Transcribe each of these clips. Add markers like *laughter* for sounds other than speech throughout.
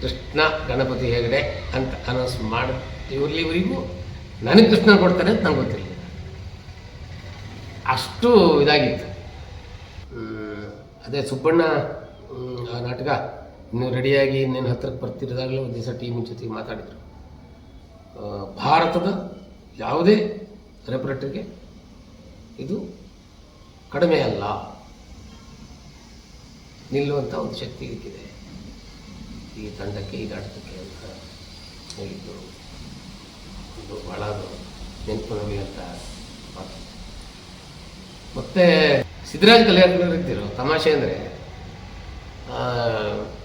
ಕೃಷ್ಣ ಗಣಪತಿ ಹೆಗಡೆ ಅಂತ ಅನೌನ್ಸ್ ಮಾಡಿ. ಇವ್ರಿವರಿಗೂ ನನಗೆ ಕೃಷ್ಣ ಕೊಡ್ತಾರೆ ಅಂತ ನಂಗೆ ಗೊತ್ತಿಲ್ಲ ಅಷ್ಟು ಇದಾಗಿತ್ತು. ಅದೇ ಸುಬ್ಬಣ್ಣ ಆ ನಾಟಕ ಇನ್ನು ರೆಡಿಯಾಗಿ ಇನ್ನೇನು ಹತ್ರಕ್ಕೆ ಬರ್ತಿರೋದಾಗಲೇ ಒಂದು ದಿವಸ ಟೀಮ್ ಜೊತೆಗೆ ಮಾತಾಡಿದರು. ಭಾರತದ ಯಾವುದೇ ರೆಪರೇಟರ್ಗೆ ಇದು ಕಡಿಮೆ ಅಲ್ಲ. ನಿಲ್ಲುವಂಥ ಒಂದು ಶಕ್ತಿ ಇದಕ್ಕಿದೆ ಈ ತಂಡಕ್ಕೆ, ಈ ಆಟಕ್ಕೆ ಅಂತ ಹೇಳಿದ್ದು. ಇದು ಭಾಳ ಅಂತ ಮಾತು. ಮತ್ತೆ ಸಿದ್ಧರಾಜ್ ಕಲ್ಯಾಣ ಇದ್ದಿರು ತಮಾಷೆ ಅಂದರೆ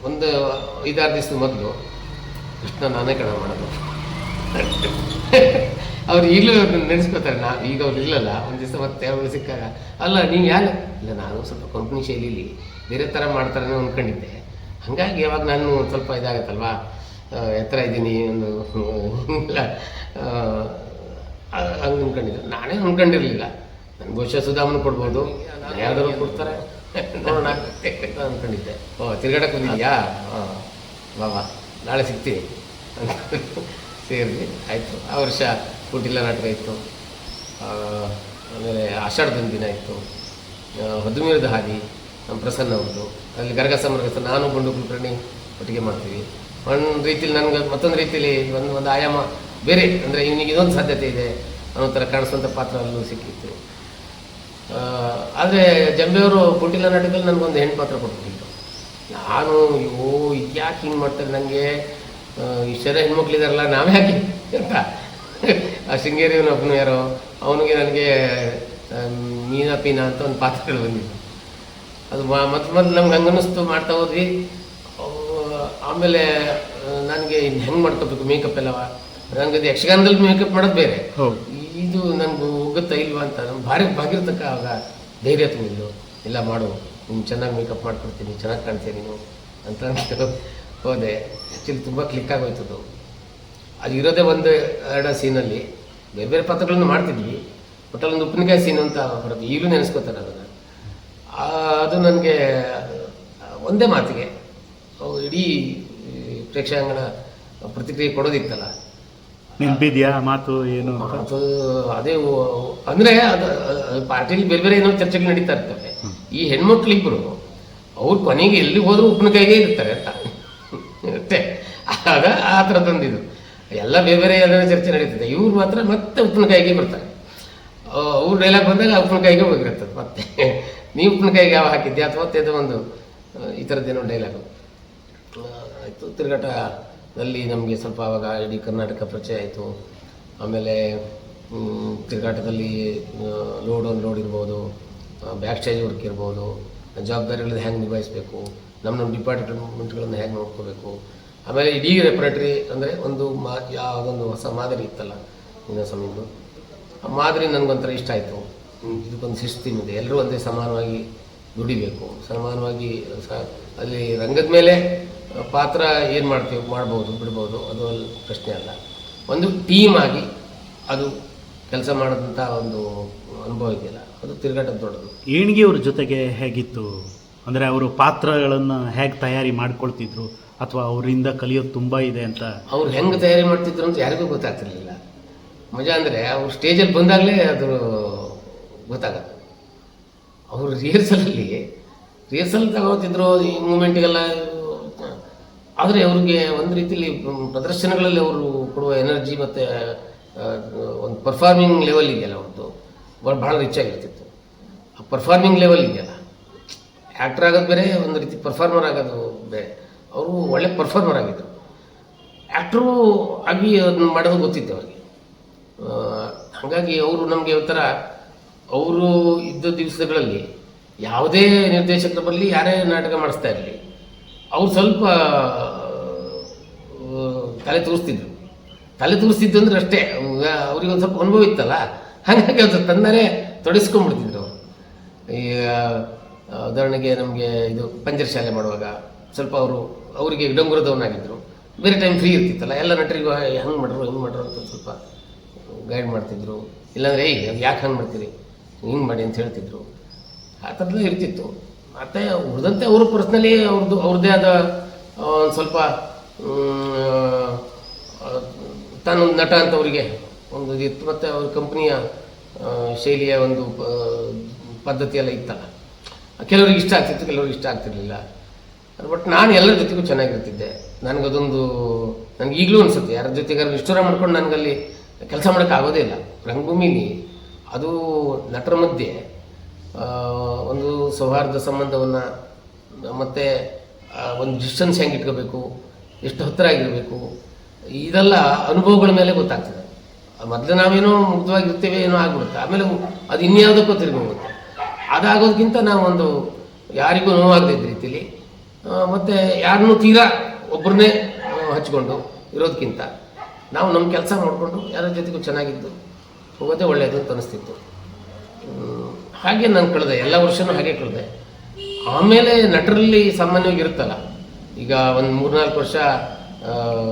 ಒಂದು ಐದಾರು ದಿವಸದ ಮೊದಲು ಕೃಷ್ಣ ನಾನೇ ಕಣ ಮಾಡೋದು. ಅವ್ರು ಈಗಲೂ ನೆನೆಸ್ಕೋತಾರೆ, ನಾ ಈಗ ಅವ್ರು ಇಲ್ಲಲ್ಲ, ಒಂದು ದಿವಸ ಮತ್ತೆ ಅವ್ರು ಸಿಕ್ಕಾಗ, ಅಲ್ಲ ನೀವು ಯಾರು? ಇಲ್ಲ, ನಾನು ಸ್ವಲ್ಪ ಕಂಪ್ನಿ ಶೈಲಿಲಿ ಬೇರೆ ಥರ ಮಾಡ್ತಾರೆ ಅಂದ್ಕೊಂಡಿದ್ದೆ ಹಾಗಾಗಿ ಯಾವಾಗ ನಾನು ಸ್ವಲ್ಪ ಇದಾಗತ್ತಲ್ವಾ? ಎತ್ತರ ಇದ್ದೀನಿ, ಒಂದು, ಇಲ್ಲ ಹಂಗೆ ಅಂದ್ಕೊಂಡಿದ್ದೆ ನಾನೇ ಅಂದ್ಕೊಂಡಿರಲಿಲ್ಲ ನನ್ನ ಬಹುಶಃ ಸುಧಾಮನ ಕೊಡ್ಬೋದು. ಯಾವ್ದಾದ್ರು ಕೊಡ್ತಾರೆ. ನೋಡೋಣ. ಅಂತ ಅನ್ಕೊಂಡಿದ್ದೆ ಓ ತಿರ್ಗಾಡಕ್ಕೆ ಬಂದಿದ್ಯಾ? ಹಾಂ ಬಾ ಬಾ ನಾಳೆ ಸಿಗ್ತೀನಿ. ಸೇರಿ ಆಯಿತು. ಆ ವರ್ಷ ಕುಟಿಲ ನಾಟಕ ಇತ್ತು. ಆಮೇಲೆ ಆಷಾಢದ ದಿನ ಇತ್ತು. ಹದಿಮೀರದ ಹಾದಿ. ನಮ್ಮ ಪ್ರಸನ್ನ ಅವ್ರದ್ದು ಅಲ್ಲಿ ಗರಗ ಸಮರ್ಗಸ ನಾನು ಬಂಡು ಕುಲಕರ್ಣಿ ಒಟ್ಟಿಗೆ ಮಾಡ್ತೀವಿ. ಒಂದು ರೀತಿಲಿ ನನಗೆ ಮತ್ತೊಂದು ರೀತಿಯಲ್ಲಿ ಒಂದು ಒಂದು ಆಯಾಮ ಬೇರೆ. ಅಂದರೆ ಇವನಿಗೆ ಇದೊಂದು ಸಾಧ್ಯತೆ ಇದೆ. ಅನ್ನೋ ಥರ ಕಾಣಿಸುವಂಥ ಪಾತ್ರ ಅಲ್ಲೂ ಸಿಕ್ಕಿತ್ತು. ಆದರೆ ಜಂಬೆಯವರು ಕುಟಿಲ ನಾಟಕದಲ್ಲಿ ನನಗೊಂದು ಹೆಣ್ಣು ಪಾತ್ರ ಕೊಟ್ಬಿಟ್ಟಿತ್ತು ನಾನು, ಅಯ್ಯೋ ಯಾಕೆ ಹಿಂಗೆ ಮಾಡ್ತಾರೆ ನನಗೆ ಇಷ್ಟೆಲ್ಲ ಹೆಣ್ಮಕ್ಳಿದಾರಲ್ಲ, ನಾವೇ ಯಾಕೆ? ಅಂತ ಆ ಶೃಂಗೇರಿಯವನ ಒಬ್ಬನು ಯಾರೋ, ಅವನಿಗೆ ನನಗೆ ಮೀನಾ ಪೀನಾ ಅಂತ ಒಂದು ಪಾತ್ರಗಳು ಬಂದಿದ್ದು ಅದು ಮತ್ತೆ ಮೊದಲು ನಮ್ಗೆ ಹಂಗೆ ಅನ್ನಿಸ್ತು ಮಾಡ್ತಾ ಹೋದ್ವಿ. ಆಮೇಲೆ ನನಗೆ ಹೆಂಗೆ ಮಾಡ್ಕೋಬೇಕು ಮೇಕಪ್ ಎಲ್ಲವ? ನನಗೆ ಅದು ಯಕ್ಷಗಾನದಲ್ಲಿ ಮೇಕಪ್ ಮಾಡೋದು ಬೇರೆ. ಹೌದು. ಇದು ನನಗೆ ಹೋಗುತ್ತಾ ಇಲ್ವಾ ಅಂತ ನಮ್ಗೆ ಭಾರಿ ಭಾಗಿರ್ತಕ್ಕ ಆಗ ಧೈರ್ಯ ತುಂಬಿದ್ದು ಇಲ್ಲ ಮಾಡು. ನೀನು ಚೆನ್ನಾಗಿ ಮೇಕಪ್ ಮಾಡ್ಕೊಡ್ತೀನಿ ಚೆನ್ನಾಗಿ ಕಾಣ್ತೀನಿ ನೀನು ಅಂತ ಅಂದ್ಬಿಟ್ಟು ಹೋದೆ. ಆ್ಯಕ್ಚುಲಿ ತುಂಬ ಕ್ಲಿಕ್ ಆಗೋಯ್ತದು. ಅದು ಇರೋದೇ ಒಂದು ಎರಡು ಸೀನಲ್ಲಿ ಬೇರೆ ಬೇರೆ ಪಾತ್ರಗಳನ್ನು ಮಾಡ್ತಿದ್ವಿ. ಒಟ್ಟಲ್ಲಿ ಒಂದು ಉಪ್ಪಿನಕಾಯಿ ಸೀನ್ ಅಂತ ಬರೋದು ಈಗಲೂ ನೆನೆಸ್ಕೋತಾರೆ ಅದನ್ನು. ಆ, ಅದು ನನಗೆ ಒಂದೇ ಮಾತಿಗೆ. ಅವು ಇಡೀ ಪ್ರೇಕ್ಷಕಾಂಗಣ ಪ್ರೇಕ್ಷಾಂಗಣ ಪ್ರತಿಕ್ರಿಯೆ ಕೊಡೋದಿತ್ತಲ್ಲ. ನೆನ್ಪಿದ್ಯಾ ಮಾತು ಏನು? ಅದು ಅದೇ ಅಂದರೆ ಅದು ಪಾರ್ಟಿಲಿ ಬೇರೆ ಬೇರೆ ಏನೋ ಚರ್ಚೆಗಳು ನಡೀತಾ ಇರ್ತವೆ. ಈ ಹೆಣ್ಮಕ್ಳಿಬ್ರು ಅವ್ರು ಕೊನೆಗೆ ಎಲ್ಲಿ ಹೋದರೂ ಉಪ್ಪಿನ ಕೈಗೆ ಇರ್ತಾರೆ ಅಂತ. ಇರುತ್ತೆ. ಆಗ ಆ ಥರದ್ದೊಂದು ಎಲ್ಲ ಬೇರೆ ಬೇರೆ ಎಲ್ಲ ಚರ್ಚೆ ನಡೀತದೆ. ಇವ್ರು ಮಾತ್ರ ಮತ್ತೆ ಉಪ್ಪಿನಕಾಯಿಗೆ ಬರ್ತಾರೆ. ಅವ್ರು ಡೈಲಾಗ್ ಬಂದಾಗ ಉಪ್ಪಿನಕಾಯಿಗೆ ಹೋಗಿರ್ತದೆ ಮತ್ತೆ. ನೀವು ಕೈಗೆ ಯಾವ ಹಾಕಿದ್ದೆ? ಅಥವಾ ಅದು ಒಂದು ಈ ಥರದ್ದೇನೋ ಡೈಲಾಗು ಆಯಿತು. ತಿರುಗಾಟದಲ್ಲಿ ನಮಗೆ ಸ್ವಲ್ಪ ಆವಾಗ ಇಡೀ ಕರ್ನಾಟಕ ಪರಿಚಯ ಆಯಿತು. ಆಮೇಲೆ ತಿರುಗಾಟದಲ್ಲಿ ಲೋಡ್ ಒಂದು ಲೋಡ್ ಇರ್ಬೋದು ಬ್ಯಾಕ್ ಸ್ಟೇಜ್ ವರ್ಕ್ ಇರ್ಬೋದು, ಜವಾಬ್ದಾರಿಗಳನ್ನ ಹೆಂಗೆ ನಿಭಾಯಿಸಬೇಕು, ನಮ್ಮ ನಮ್ಮ ಡಿಪಾರ್ಟ್ಮೆಂಟ್ಗಳನ್ನು ಹೇಗೆ ನೋಡ್ಕೋಬೇಕು. ಆಮೇಲೆ ಇಡೀ ರೆಪರೇಟ್ರಿ ಅಂದರೆ ಒಂದು ಮಾ, ಯಾವುದೊಂದು ಹೊಸ ಮಾದರಿ ಇತ್ತಲ್ಲ ಇನ್ನೊಂದು ಸಮಯದ್ದು. ಆ ಮಾದರಿ ನನಗೊಂಥರ ಇಷ್ಟ ಆಯಿತು. ಇದಕ್ಕೊಂದು ಸಿಸ್ಟಮ್ ಇದೆ. ಎಲ್ಲರೂ ಒಂದೇ ಸಮಾನವಾಗಿ ದುಡಿಬೇಕು. ಸಮಾನವಾಗಿ ಸ ಅಲ್ಲಿ ರಂಗದ ಮೇಲೆ ಪಾತ್ರ ಏನು ಮಾಡ್ತೀವಿ ಮಾಡ್ಬೋದು ಬಿಡ್ಬೋದು ಅದು ಅಲ್ಲಿ ಪ್ರಶ್ನೆ ಅಲ್ಲ. ಒಂದು ಟೀಮ್ ಆಗಿ ಅದು ಕೆಲಸ ಮಾಡೋದಂಥ ಒಂದು ಅನುಭವ ಇದೆಯಲ್ಲ ಅದು ತಿರುಗಾಟ ದೊಡ್ಡದು. ಏಣಿಗೆ ಅವ್ರ ಜೊತೆಗೆ ಹೇಗಿತ್ತು? ಅಂದರೆ ಅವರು ಪಾತ್ರಗಳನ್ನು ಹೇಗೆ ತಯಾರಿ ಮಾಡ್ಕೊಳ್ತಿದ್ರು? ಅಥವಾ ಅವರಿಂದ ಕಲಿಯೋದು ತುಂಬ ಇದೆ ಅಂತ? ಅವ್ರು ಹೆಂಗೆ ತಯಾರಿ ಮಾಡ್ತಿದ್ರು ಅಂತ ಯಾರಿಗೂ ಗೊತ್ತಾಗ್ತಿರ್ಲಿಲ್ಲ. ಮಜಾ ಅಂದರೆ ಅವ್ರು ಸ್ಟೇಜಲ್ಲಿ ಬಂದಾಗಲೇ ಅದು ಗೊತ್ತಾಗತ್ತೆ ಅವರು ರಿಹರ್ಸಲಲ್ಲಿ ರಿಹರ್ಸಲ್ ತಗೋತಿದ್ರು ಈ ಮೂಮೆಂಟ್ಗೆಲ್ಲ ಆದರೆ ಅವ್ರಿಗೆ ಒಂದು ರೀತಿಯಲ್ಲಿ ಪ್ರದರ್ಶನಗಳಲ್ಲಿ ಅವರು ಕೊಡುವ ಎನರ್ಜಿ ಮತ್ತು ಒಂದು ಪರ್ಫಾರ್ಮಿಂಗ್ ಲೆವೆಲ್ ಇದೆಯಲ್ಲ ಅವ್ರದ್ದು ಭಾಳ ಭಾಳ ರಿಚ್ ಆಗಿರ್ತಿತ್ತು. ಆ ಪರ್ಫಾರ್ಮಿಂಗ್ ಲೆವೆಲ್ ಇದೆಯಲ್ಲ ಆ್ಯಕ್ಟರ್ ಆಗೋದು ಬೇರೆ, ಒಂದು ರೀತಿ ಪರ್ಫಾರ್ಮರ್ ಆಗೋದು ಬೇರೆ. ಅವರು ಒಳ್ಳೆ ಪರ್ಫಾರ್ಮರ್ ಆಗಿದ್ದರು ಆ್ಯಕ್ಟ್ರು ಆಗಿ ಅದನ್ನ ಮಾಡೋದು ಗೊತ್ತಿತ್ತು ಅವ್ರಿಗೆ. ಹಾಗಾಗಿ ಅವರು ನಮಗೆ ಒಂಥರ ಅವರು ಇದ್ದ ದಿವಸಗಳಲ್ಲಿ ಯಾವುದೇ ನಿರ್ದೇಶಕರು ಬರಲಿ ಯಾರೇ ನಾಟಕ ಮಾಡಿಸ್ತಾ ಇರಲಿ, ಅವ್ರು ಸ್ವಲ್ಪ ತಲೆ ತೂರಿಸ್ತಿದ್ರು. ತಲೆ ತೂರಿಸ್ತಿದ್ದು ಅಂದ್ರೆ ಅಷ್ಟೇ ಅವ್ರಿಗೆ ಒಂದು ಸ್ವಲ್ಪ ಅನುಭವ ಇತ್ತಲ್ಲ, ಹಾಗಾಗಿ ಅದು ತನ್ನರೇ ತೊಡಗಿಸ್ಕೊಂಡ್ಬಿಡ್ತಿದ್ರು ಅವರು. ಈ ಉದಾಹರಣೆಗೆ ನಮಗೆ ಇದು ಪಂಜರ ಶಾಲೆ ಮಾಡುವಾಗ ಸ್ವಲ್ಪ ಅವರು, ಅವರಿಗೆ ಡಂಗುರದವನಾಗಿದ್ದರು ಬೇರೆ ಟೈಮ್ ಫ್ರೀ ಇರ್ತಿತ್ತಲ್ಲ, ಎಲ್ಲ ನಟರಿಗೂ ಹೆಂಗೆ ಮಾಡ್ರು ಹೆಂಗೆ ಮಾಡ್ರು ಅಂತ ಸ್ವಲ್ಪ ಗೈಡ್ ಮಾಡ್ತಿದ್ರು. ಇಲ್ಲಾಂದ್ರೆ, ಏಯ್, ಯಾಕೆ ಹಂಗೆ ಮಾಡ್ತೀರಿ? ಹಿಂಗೆ ಮಾಡಿ ಅಂತ ಹೇಳ್ತಿದ್ರು. ಆ ಥರದ್ದು ಇರ್ತಿತ್ತು. ಮತ್ತು ಉಳಿದಂತೆ ಅವರು ಪರ್ಸ್ನಲಿ ಅವ್ರದ್ದು ಅವ್ರದ್ದೇ ಆದ ಒಂದು ಸ್ವಲ್ಪ ತಾನೊಂದು ನಟ ಅಂತ ಅವರಿಗೆ ಒಂದು ಇತ್ತು ಮತ್ತು ಅವ್ರ ಕಂಪ್ನಿಯ ಶೈಲಿಯ ಒಂದು ಪದ್ಧತಿ ಎಲ್ಲ ಇತ್ತಲ್ಲ. ಕೆಲವರಿಗೆ ಇಷ್ಟ ಆಗ್ತಿತ್ತು, ಕೆಲವರಿಗೆ ಇಷ್ಟ ಆಗ್ತಿರ್ಲಿಲ್ಲ. ಬಟ್ ನಾನು ಎಲ್ಲರ ಜೊತೆಗೂ ಚೆನ್ನಾಗಿರ್ತಿದ್ದೆ. ನನಗದೊಂದು ನನಗೆ ಈಗಲೂ ಅನಿಸುತ್ತೆ. ಯಾರ ಜೊತೆಗಾರು ಇಷ್ಟರ ಮಾಡ್ಕೊಂಡು ನನಗಲ್ಲಿ ಕೆಲಸ ಮಾಡೋಕ್ಕಾಗೋದೇ ಇಲ್ಲ. ರಂಗಭೂಮಿಲಿ ಅದು ನಟರ ಮಧ್ಯೆ ಒಂದು ಸೌಹಾರ್ದ ಸಂಬಂಧವನ್ನು, ಮತ್ತು ಒಂದು ಡಿಸ್ಟೆನ್ಸ್ ಹೆಂಗೆ ಇಟ್ಕೋಬೇಕು, ಎಷ್ಟು ಹತ್ತಿರ ಆಗಿರಬೇಕು, ಇದೆಲ್ಲ ಅನುಭವಗಳ ಮೇಲೆ ಗೊತ್ತಾಗ್ತದೆ. ಮೊದಲು ನಾವೇನೋ ಮುಗ್ಧವಾಗಿರ್ತೇವೆ ಏನೋ ಆಗ್ಬಿಡುತ್ತೆ. ಆಮೇಲೆ ಅದು ಇನ್ಯಾವುದಕ್ಕೂ ತಿರುಗಿ ಹೋಗುತ್ತೆ. ಅದಾಗೋದಕ್ಕಿಂತ ನಾವೊಂದು ಯಾರಿಗೂ ನೋವಾಗದೇ ಇದ್ದ ರೀತಿಲಿ ಮತ್ತೆ ಯಾರನ್ನೂ ತೀರಾ ಒಬ್ಬರನ್ನೇ ಹಚ್ಕೊಂಡು ಇರೋದಕ್ಕಿಂತ ನಾವು ನಮ್ಮ ಕೆಲಸ ಮಾಡಿಕೊಂಡು ಯಾರ ಜೊತೆಗೂ ಚೆನ್ನಾಗಿದ್ದು ಹೋಗೋದೇ ಒಳ್ಳೆಯದು ಅಂತ ಅನಿಸ್ತಿತ್ತು. ಹಾಗೆ ನಾನು ಕಳೆದೆ ಎಲ್ಲ ವರ್ಷನೂ ಹಾಗೆ ಕಳೆದೆ. ಆಮೇಲೆ ನಟರಲ್ಲಿ ಸಾಮಾನ್ಯವಾಗಿ ಇರುತ್ತಲ್ಲ ಈಗ ಒಂದು ಮೂರ್ನಾಲ್ಕು ವರ್ಷ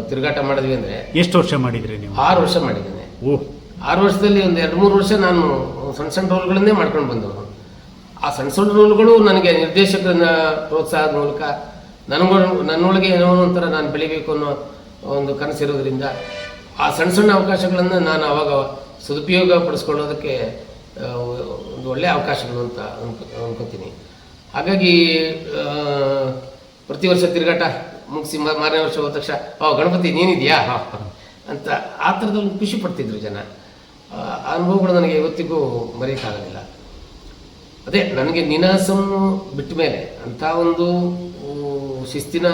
ತಿರುಗಾಟ ಮಾಡಿದ್ವಿ ಅಂದರೆ ಎಷ್ಟು ವರ್ಷ ಮಾಡಿದ್ರಿ ನೀವು? ಆರು ವರ್ಷ ಮಾಡಿದ್ದೇನೆ. ಓ. ಆರು ವರ್ಷದಲ್ಲಿ ಒಂದು ಎರಡು ಮೂರು ವರ್ಷ ನಾನು ಸಣ್ಣ ಸಣ್ಣ ರೋಲ್ಗಳನ್ನೇ ಮಾಡ್ಕೊಂಡು ಬಂದವನು ಆ ಸಣ್ಣ ಸಣ್ಣ ರೋಲ್ಗಳು ನನಗೆ ನಿರ್ದೇಶಕರನ್ನ ಪ್ರೋತ್ಸಾಹದ ಮೂಲಕ ನನಗೂ ನನ್ನೊಳಗೆ ಏನೋ ಒಂಥರ ನಾನು ಬೆಳಿಬೇಕು ಅನ್ನೋ ಒಂದು ಕನಸಿರೋದ್ರಿಂದ ಆ ಸಣ್ಣ ಸಣ್ಣ ಅವಕಾಶಗಳನ್ನು ನಾನು ಅವಾಗ ಸದುಪಯೋಗ ಪಡಿಸ್ಕೊಳ್ಳೋದಕ್ಕೆ ಒಂದು ಒಳ್ಳೆಯ ಅವಕಾಶಗಳು ಅಂತ ಅನ್ಕೊ, ಅನ್ಕೋತೀನಿ. ಹಾಗಾಗಿ ಪ್ರತಿ ವರ್ಷ ತಿರುಗಾಟ ಮುಗಿಸಿ ಮಾರನೇ ವರ್ಷ ಹೋದ ತಕ್ಷಣ, ಓ, ಗಣಪತಿ, ನೀನಿದೆಯಾ? ಅಂತ ಆ ಥರದಲ್ಲಿ ಖುಷಿ ಪಡ್ತಿದ್ರು ಜನ. ಅನುಭವಗಳು ನನಗೆ ಇವತ್ತಿಗೂ ಮರೆಯೋಕ್ಕಾಗೋದಿಲ್ಲ ಅದೇ, ನನಗೆ ನಿನಾಸಂ ಬಿಟ್ಟ ಮೇಲೆ, ಅಂಥ ಒಂದು ಶಿಸ್ತಿನ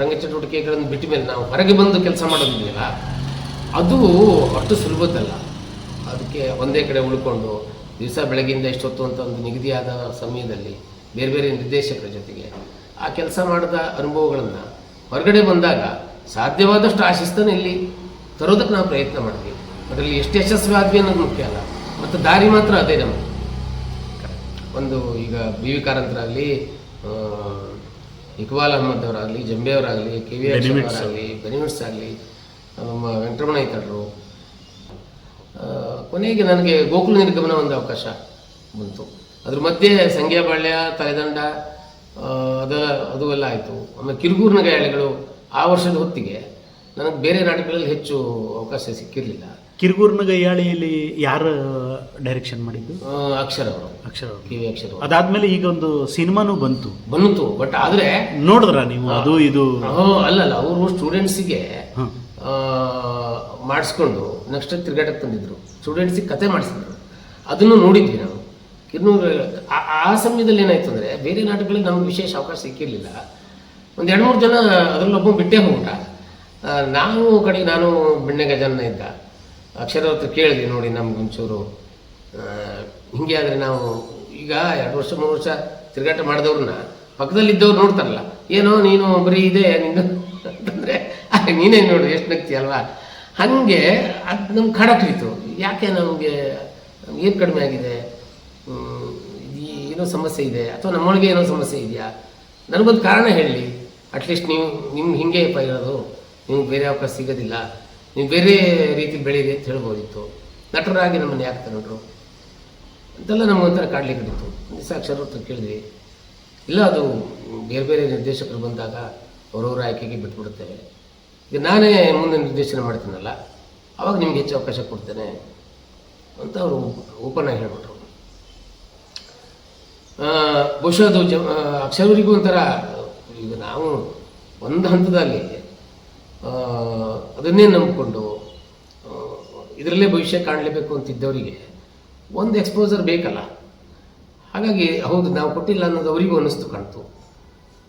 ರಂಗ ಚಟುವಟಿಕೆಗಳನ್ನು ಬಿಟ್ಟ ಮೇಲೆ ನಾವು ಹೊರಗೆ ಬಂದು ಕೆಲಸ ಮಾಡೋದಿದೆಯಲ್ಲ, ಅದು ಅಷ್ಟು ಸುಲಭದ್ದಲ್ಲ. ಅದಕ್ಕೆ ಒಂದೇ ಕಡೆ ಉಳ್ಕೊಂಡು ದಿವಸ ಬೆಳಗ್ಗೆಯಿಂದ ಎಷ್ಟೊತ್ತು ಅಂತ ಒಂದು ನಿಗದಿಯಾದ ಸಮಯದಲ್ಲಿ ಬೇರೆ ಬೇರೆ ನಿರ್ದೇಶಕರ ಜೊತೆಗೆ ಆ ಕೆಲಸ ಮಾಡಿದ ಅನುಭವಗಳನ್ನು ಹೊರಗಡೆ ಬಂದಾಗ ಸಾಧ್ಯವಾದಷ್ಟು ಆ ಶಿಸ್ತನ್ನು ಇಲ್ಲಿ. ತರೋದಕ್ಕೆ ನಾವು ಪ್ರಯತ್ನ ಮಾಡ್ತೀವಿ. ಅದರಲ್ಲಿ ಎಷ್ಟು ಯಶಸ್ವಿ ಆದ್ವಿ ಅನ್ನೋದು ಮುಖ್ಯ ಅಲ್ಲ. ಮತ್ತು ದಾರಿ ಮಾತ್ರ ಅದೇ ನಮಗೆ ಒಂದು ಈಗ ಬಿ ವಿ ಕಾರಂತರಾಗಲಿ ಇಕ್ಬಾಲ್ ಅಹಮದ್ ಅವರಾಗಲಿ ಜಂಬೆ ಅವರಾಗಲಿ ಕೆ ವಿ ಬೆನಿಮಿಟ್ಸ್. ಅವರಾಗಲಿ ಬೆನಿಮಿಟ್ಸ್ ಆಗಲಿ ನಮ್ಮ ವೆಂಕಟರಮಣ ಇತರರು ಕೊನೆಗೆ ನನಗೆ ಗೋಕುಲ ನಿರ್ಗಮನ ಒಂದು ಅವಕಾಶ ಬಂತು. ಅದ್ರ ಮಧ್ಯೆ ಸಂಗ್ಯಾಬಾಳ್ಯ ತಲೆದಂಡ ಅದ ಅದು ಎಲ್ಲ ಆಯಿತು. ಆಮೇಲೆ ಕಿರುಗೂರ್ನ ಗಾಯಾಳಿಗಳು ಆ ವರ್ಷದ ಹೊತ್ತಿಗೆ ನನಗೆ ಬೇರೆ ನಾಟಕಗಳಲ್ಲಿ ಹೆಚ್ಚು ಅವಕಾಶ ಸಿಕ್ಕಿರಲಿಲ್ಲ. ಕಿರುಗೂರ್ನ ಗಯ್ಯಾಳಿಯಲ್ಲಿ ಯಾರು ಡೈರೆಕ್ಷನ್ ಮಾಡಿದ್ದು? ಅಕ್ಷರ ಅವರು. ಅಕ್ಷರ ಅವರು. ಕೆ ವಿ ಅಕ್ಷರ ಅವರು. ಅದಾದ್ಮೇಲೆ ಈಗ ಒಂದು ಸಿನಿಮಾನು ಬಂತು. ಬಂತು ಬಟ್ ಆದರೆ ನೋಡಿದ್ರ ನೀವು? ಅದು ಇದು. ಅಲ್ಲಲ್ಲ ಅವರು ಸ್ಟೂಡೆಂಟ್ಸಿಗೆ. ಮಾಡಿಸ್ಕೊಂಡು ನೆಕ್ಸ್ಟ್ ತಿರ್ಗಾಟಕ್ಕೆ ತಂದಿದ್ದರು ಸ್ಟೂಡೆಂಟ್ಸಿಗೆ ಕತೆ ಮಾಡಿಸಿದ್ರು. ಅದನ್ನು ನೋಡಿದ್ವಿ ನಾವು. ಕಿರ್ನೂರು, ಆ- ಸಮಯದಲ್ಲಿ ಏನಾಯ್ತು ಅಂದರೆ ಬೇರೆ ನಾಟಕಗಳಿಗೆ ನಮ್ಗೆ ವಿಶೇಷ ಅವಕಾಶ ಸಿಕ್ಕಿರಲಿಲ್ಲ. ಒಂದು ಎರಡು ಮೂರು ಜನ ಅದರಲ್ಲೊಬ್ಬ ಬಿಟ್ಟೇ ಹೋಗ್ಬಿಟ್ಟ. ನಾನು ಕಡೆ ನಾನು ಬೆಣ್ಣೆ ಗಜಾನ ಇದ್ದ. ಅಕ್ಷರ ಹತ್ರ ಕೇಳಿದ್ವಿ ನೋಡಿ ನಮ್ಗೆ ಒಂಚೂರು. ಹಿಂಗೆ ಆದರೆ ನಾವು ಈಗ ಎರಡು ವರ್ಷ, ಮೂರು ವರ್ಷ ತಿರುಗಾಟ ಮಾಡಿದವ್ರನ್ನ ಪಕ್ಕದಲ್ಲಿದ್ದವ್ರು ನೋಡ್ತಾರಲ್ಲ. ಏನೋ ನೀನು ಬರೀ ಇದೆ, ನಿಂದು ಅಂತಂದರೆ ನೀನೇ ನೋಡು, ಎಷ್ಟು ನಗ್ತಿ ಅಲ್ವಾ ಹಾಗೆ ಅದು ನಮ್ಗೆ ಕಾಡಕ್ಕಿತ್ತು ಯಾಕೆ ನಮಗೆ ಏನು ಕಡಿಮೆ ಆಗಿದೆ? ಏನೋ ಸಮಸ್ಯೆ ಇದೆ ಅಥವಾ ನಮ್ಮೊಳಗೆ ಏನೋ ಸಮಸ್ಯೆ ಇದೆಯಾ? ನನಗೊಂದು ಕಾರಣ ಹೇಳಿ. ಅಟ್ಲೀಸ್ಟ್ ನೀವು ನಿಮ್ಗೆ ಹಿಂಗೆ ಪ ಇರೋದು ನಿಮ್ಗೆ ಬೇರೆ ಅವಕಾಶ ಸಿಗೋದಿಲ್ಲ. ನೀವು ಬೇರೆ ರೀತಿ ಬೆಳೀರಿ ಅಂತ ಹೇಳ್ಬೋದಿತ್ತು. ನಟರಾಗಿ ನಮ್ಮನ್ನು ಯಾಕೆ ತಗೊಂಡ್ರು? ಅಂತೆಲ್ಲ ನಮಗೊಂಥರ ಕಾಡ್ಲಿಕ್ಕೆ ಇತ್ತು ನಿಸಾಕ್ಷರ ಹತ್ರ ಕೇಳಿದ್ವಿ. ಇಲ್ಲ, ಅದು ಬೇರೆ ಬೇರೆ ನಿರ್ದೇಶಕರು ಬಂದಾಗ ಅವರವರ ಆಯ್ಕೆಗೆ ಬಿಟ್ಬಿಡುತ್ತೇವೆ ಈಗ ನಾನೇ ಮುಂದೆ ನಿರ್ದೇಶನ ಮಾಡ್ತೀನಲ್ಲ, ಅವಾಗ ನಿಮ್ಗೆ ಹೆಚ್ಚು ಅವಕಾಶ ಕೊಡ್ತೇನೆ ಅಂತ ಅವರು ಓಪನ್ ಆಗಿ ಹೇಳ್ಬಿಟ್ರು. ಬಹುಶಃ ಅದು ಜ ಅಕ್ಷರವರಿಗೂ ಒಂಥರ, ಈಗ ನಾವು ಒಂದು ಹಂತದಲ್ಲಿ ಅದನ್ನೇ ನಂಬಿಕೊಂಡು ಇದರಲ್ಲೇ ಭವಿಷ್ಯ ಕಾಣಲೇಬೇಕು ಅಂತಿದ್ದವರಿಗೆ ಒಂದು ಎಕ್ಸ್ಪೋಸರ್ ಬೇಕಲ್ಲ. ಹಾಗಾಗಿ ಹೌದು, ನಾವು ಕೊಟ್ಟಿಲ್ಲ ಅನ್ನೋದು ಅವರಿಗೂ ಅನ್ನಿಸ್ತು ಕಾಣ್ತು.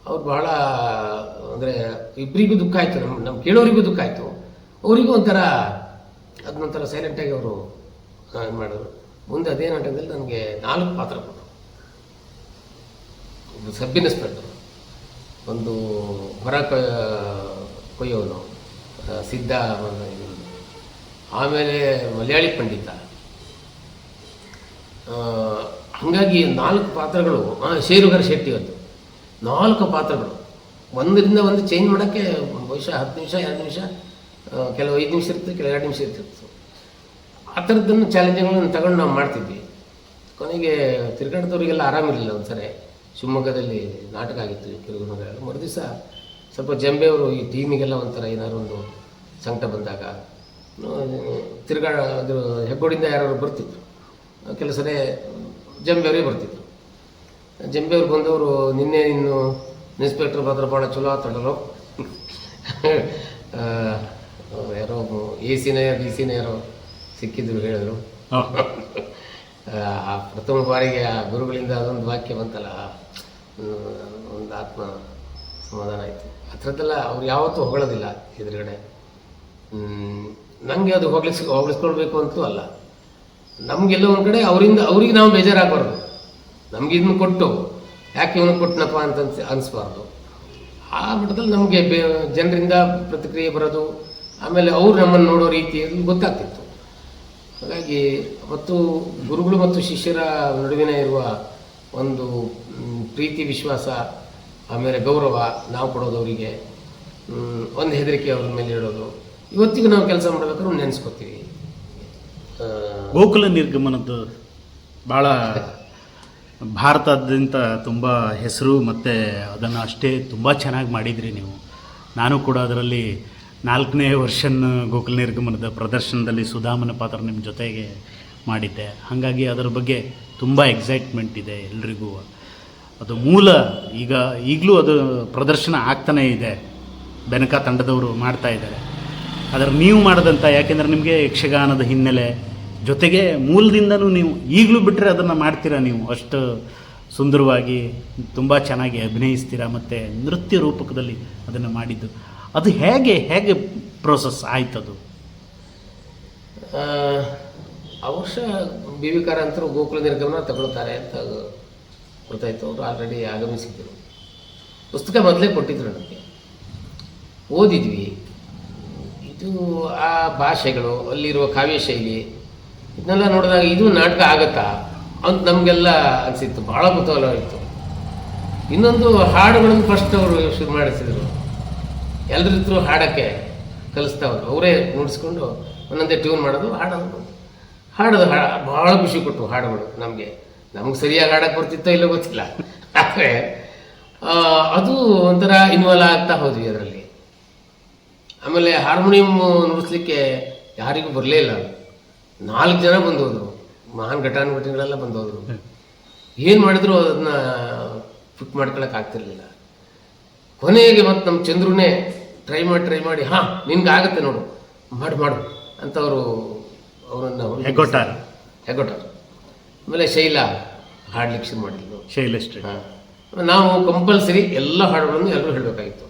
ಅವ್ರು ಬಹಳ, ಅಂದರೆ ಇಬ್ಬರಿಗೂ ದುಃಖ ಆಯಿತು ನಮ್ಮ ನಮ್ಮ ಕೇಳೋರಿಗೂ ದುಃಖ ಆಯಿತು. ಅವರಿಗೂ ಒಂಥರ ಅದನ್ನೊಂಥರ ಸೈಲೆಂಟಾಗಿ ಅವರು ಮಾಡಿದ್ರು. ಮುಂದೆ ಅದೇ ನಾಟಕದಲ್ಲಿ ನನಗೆ ನಾಲ್ಕು ಪಾತ್ರ ಕೊಟ್ಟರು. ಒಂದು ಸಬ್ ಇನ್ಸ್ಪೆಕ್ಟರ್ ಒಂದು ಹೊರ ಕೊಯ್- ಕೊಯ್ಯೋನು ಸಿದ್ಧ. ಆಮೇಲೆ ಮಲಯಾಳಿ ಪಂಡಿತ. ಹಾಗಾಗಿ ನಾಲ್ಕು ಪಾತ್ರಗಳು ಶೇರುಗರ ಶೆಟ್ಟಿ ಒಂದು. ನಾಲ್ಕು ಪಾತ್ರಗಳು. ಒಂದರಿಂದ ಒಂದು ಚೇಂಜ್ ಮಾಡೋಕ್ಕೆ ಬಹುಶಃ ಹತ್ತು ನಿಮಿಷ, ಎರಡು ನಿಮಿಷ ಕೆಲವು ಐದು ನಿಮಿಷ ಇರ್ತದೆ, ಕೆಲವು ಎರಡು ನಿಮಿಷ ಇರ್ತಿತ್ತು ಆ ಥರದ್ದನ್ನು ಚಾಲೆಂಜ್ಗಳನ್ನು ತಗೊಂಡು ನಾವು ಮಾಡ್ತಿದ್ವಿ. ಕೊನೆಗೆ ತಿರುಗಾಟದವರಿಗೆಲ್ಲ ಆರಾಮಿರಲಿಲ್ಲ ಒಂದ್ಸರಿ. ಶಿವಮೊಗ್ಗದಲ್ಲಿ ನಾಟಕ ಆಗಿತ್ತು ಕಿರುಗುಣಗಳು ಮರುದಿವಸ ಸ್ವಲ್ಪ ಜಂಬೆ ಅವರು ಈ ಟೀಮಿಗೆಲ್ಲ ಒಂಥರ ಏನಾದ್ರು ಒಂದು ಸಂಕಟ ಬಂದಾಗ ತಿರುಗಾಡ ಅದು ಹೆಗ್ಗೋಡಿಂದ ಯಾರು ಬರ್ತಿದ್ರು. ಕೆಲವು ಸರಿ ಜಂಬೆಯವರೇ ಬರ್ತಿದ್ರು. ಜಂಬೆಯವ್ರು ಬಂದವರು ನಿನ್ನೆ ಇನ್ನು ಇನ್ಸ್ಪೆಕ್ಟರ್ ಭದ್ರ ಭಾಳ ಚಲೋ ಆತಡಲು ಯಾರೋ ಎ ಸಿನ ಬಿ ಸಿನ ಯಾರೋ ಸಿಕ್ಕಿದ್ರು ಹೇಳಿದ್ರು. ಆ ಪ್ರಥಮ ಬಾರಿಗೆ ಆ ಗುರುಗಳಿಂದ ಅದೊಂದು ವಾಕ್ಯ ಬಂತಲ್ಲ ಒಂದು ಆತ್ಮ ಸಮಾಧಾನ ಆಯಿತು. ಹತ್ರದ್ದೆಲ್ಲ ಥರದ್ದೆಲ್ಲ ಅವ್ರು ಯಾವತ್ತೂ ಹೊಗಳೋದಿಲ್ಲ ಎದುರುಗಡೆ. ನನಗೆ ಅದು ಹೊಗಳಿಸ್ ಹೊಗಳಿಸ್ಕೊಳ್ಬೇಕು ಅಂತೂ ಅಲ್ಲ. ನಮಗೆಲ್ಲ ಒಂದು ಕಡೆ ಅವರಿಂದ ಅವ್ರಿಗೆ ನಾವು ಬೇಜಾರಾಗಬಾರ್ದು. ನಮ್ಗೆ ಇದನ್ನು ಕೊಟ್ಟು ಯಾಕೆ ಇವನು ಕೊಟ್ಟನಪ್ಪ ಅಂತ ಅನ್ಸ್ ಅನಿಸ್ಬಾರ್ದು. ಆ ಮಟ್ಟದಲ್ಲಿ ನಮಗೆ ಬೇ ಜನರಿಂದ ಪ್ರತಿಕ್ರಿಯೆ ಬರೋದು ಆಮೇಲೆ ಅವರು ನಮ್ಮನ್ನು ನೋಡೋ ರೀತಿ ಅದು ಗೊತ್ತಾಗ್ತಿತ್ತು. ಹಾಗಾಗಿ ಮತ್ತು ಗುರುಗಳು ಮತ್ತು ಶಿಷ್ಯರ ನಡುವಿನ ಇರುವ ಒಂದು ಪ್ರೀತಿ ವಿಶ್ವಾಸ ಆಮೇಲೆ ಗೌರವ ನಾವು ಕೊಡೋದು ಅವರಿಗೆ. ಒಂದು ಹೆದರಿಕೆ ಅವ್ರ ಮೇಲೆ ಇಡೋದು. ಇವತ್ತಿಗೂ ನಾವು ಕೆಲಸ ಮಾಡಬೇಕಾದ್ರೂ ನೆನೆಸ್ಕೋತೀವಿ. ಗೋಕುಲ ನಿರ್ಗಮನದ್ದು ಭಾಳ *laughs* ಭಾರತಾದ್ಯಂತ ತುಂಬ ಹೆಸರು ಮತ್ತು ಅದನ್ನು ಅಷ್ಟೇ ತುಂಬ ಚೆನ್ನಾಗಿ ಮಾಡಿದ್ರಿ ನೀವು. ನಾನು ಕೂಡ ಅದರಲ್ಲಿ ನಾಲ್ಕನೇ ವರ್ಷನ್ ಗೋಕುಲ ನಿರ್ಗಮನದ ಪ್ರದರ್ಶನದಲ್ಲಿ ಸುಧಾಮನ ಪಾತ್ರ ನಿಮ್ಮ ಜೊತೆಗೆ ಮಾಡಿದ್ದೆ. ಹಾಗಾಗಿ ಅದರ ಬಗ್ಗೆ ತುಂಬ ಎಕ್ಸೈಟ್ಮೆಂಟ್ ಇದೆ ಎಲ್ರಿಗೂ. ಅದು ಮೂಲ ಈಗ ಈಗಲೂ ಅದು ಪ್ರದರ್ಶನ ಆಗ್ತಾನೇ ಇದೆ. ಬೆನಕ ತಂಡದವರು ಮಾಡ್ತಾ ಇದ್ದಾರೆ. ಆದರೆ ನೀವು ಮಾಡಿದಂಥ ಯಾಕೆಂದರೆ ನಿಮಗೆ ಯಕ್ಷಗಾನದ ಹಿನ್ನೆಲೆ ಜೊತೆಗೆ ಮೂಲದಿಂದನೂ ನೀವು ಈಗಲೂ ಬಿಟ್ಟರೆ ಅದನ್ನು ಮಾಡ್ತೀರಾ ನೀವು? ಅಷ್ಟು ಸುಂದರವಾಗಿ ತುಂಬ ಚೆನ್ನಾಗಿ ಅಭಿನಯಿಸ್ತೀರಾ ಮತ್ತು ನೃತ್ಯ ರೂಪಕದಲ್ಲಿ ಅದನ್ನು ಮಾಡಿದ್ದು? ಅದು ಹೇಗೆ ಹೇಗೆ ಪ್ರೋಸೆಸ್ ಆಯ್ತದು? ಆ, ವರ್ಷ ಬಿ ಗೋಕುಲ ನಿರ್ಗಮನ ತಗೊಳ್ತಾರೆ ಅಂತ ಗೊತ್ತಾಯ್ತು. ಅವರು ಆಲ್ರೆಡಿ ಆಗಮಿಸಿದ್ದರು ಪುಸ್ತಕ ಮೊದಲೇ ಕೊಟ್ಟಿದ್ರು ನನಗೆ ಓದಿದ್ವಿ. ಇದು ಆ ಭಾಷೆಗಳು ಅಲ್ಲಿರುವ ಕಾವ್ಯ ಶೈಲಿ ಇದನ್ನೆಲ್ಲ ನೋಡಿದಾಗ ಇದು ನಾಟಕ ಆಗತ್ತಾ ಅಂತ ನಮಗೆಲ್ಲ ಅನಿಸಿತ್ತು. ಭಾಳ ಕುತೂಹಲ ಇತ್ತು ಇನ್ನೊಂದು ಹಾಡುಗಳನ್ನು ಫಸ್ಟ್ ಅವರು ಶುರು ಮಾಡಿಸಿದರು. ಎಲ್ಲರಿದ್ರು ಹಾಡೋಕ್ಕೆ ಕಲಿಸ್ತಾ ಅವರೇ ನುಡಿಸ್ಕೊಂಡು ಒಂದೊಂದೇ ಟ್ಯೂನ್ ಮಾಡೋದು, ಹಾಡೋದು. ಹಾಡೋದು ಹಾ ಭಾಳ ಖುಷಿ ಕೊಟ್ಟು ಹಾಡುಗಳು ನಮಗೆ. ನಮ್ಗೆ ಸರಿಯಾಗಿ ಹಾಡಕ್ಕೆ ಬರ್ತಿತ್ತೋ ಇಲ್ಲೋ ಗೊತ್ತಿಲ್ಲ. ಆದರೆ ಅದು ಒಂಥರ ಇನ್ವಾಲ್ವ್ ಆಗ್ತಾ ಹೋದ್ವಿ ಅದರಲ್ಲಿ. ಆಮೇಲೆ ಹಾರ್ಮೋನಿಯಂ ನುಡಿಸ್ಲಿಕ್ಕೆ ಯಾರಿಗೂ ಬರಲೇ ಇಲ್ಲ. ನಾಲ್ಕು ಜನ ಬಂದೋದ್ರು. ಮಹಾನ್ ಘಟಾನುಘಟಿಗಳೆಲ್ಲ ಬಂದೋದ್ರು. ಏನು ಮಾಡಿದ್ರು ಅದನ್ನ ಫಿಟ್ ಮಾಡ್ಕೊಳಕ್ ಆಗ್ತಿರ್ಲಿಲ್ಲ. ಕೊನೆಗೆ ಮತ್ತೆ ನಮ್ಮ ಚಂದ್ರುನೇ ಟ್ರೈ ಮಾಡಿ ಟ್ರೈ ಮಾಡಿ ಹಾ ನಿನ್ಗೆ ಆಗುತ್ತೆ ನೋಡು. ಮಾಡು ಮಾಡು. ಅಂತ ಅವರು ಅವರನ್ನು ಹೆಗ್ಗೊಟ್ಟಾರ. ಹೆಗ್ಗೊಟ್ಟಾರ. ಆಮೇಲೆ ಶೈಲಾ ಹಾಡ್ಲಿಕ್ಕೆ ಶುರು ಮಾಡಿದ್ರು ಶೈಲಶ್ರೀ ಹಾ. ನಾವು ಕಂಪಲ್ಸರಿ ಎಲ್ಲ ಹಾಡುಗಳನ್ನು ಎಲ್ಲರೂ ಹೇಳಬೇಕಾಗಿತ್ತು.